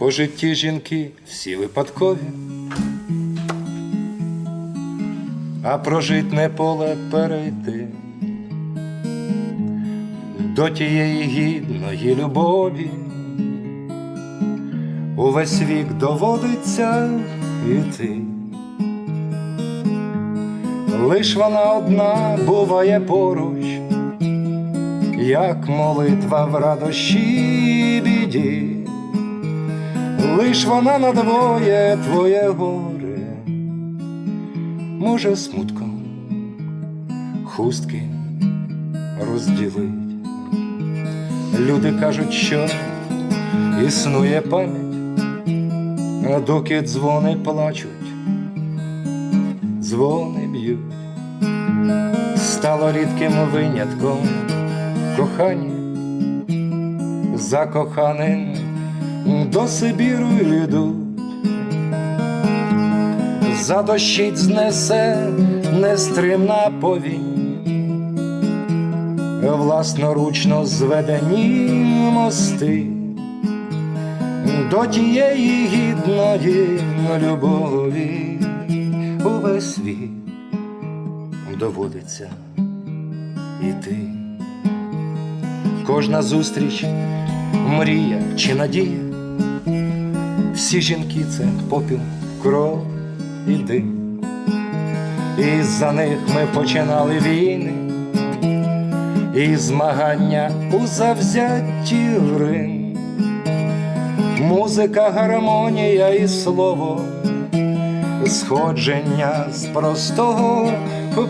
по житті жінки всі випадкові, а прожить не поле перейти до тієї гідної любові. Увесь вік доводиться йти. Лиш вона одна буває поруч, як молитва в радощі біді, лиш вона надвоє твоє горе, може смутком хустки розділить. Люди кажуть, що існує пам'ять, а доки дзвони плачуть, дзвони б'ють, стало рідким винятком кохання, за коханим до Сибіру йдуть, задощить знесе нестримна повінь. Власноручно зведені мости до тієї гідної любові. Увесь світ доводиться іти. Кожна зустріч, мрія чи надія, всі жінки це попіл, кров і дим. І за них ми починали війни і змагання у завзятті Рим. Музика, гармонія і слово, сходження з простого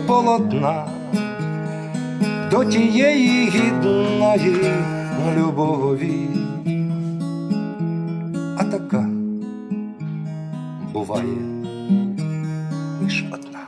полотна до тієї гідної любові. Буває лиш одна.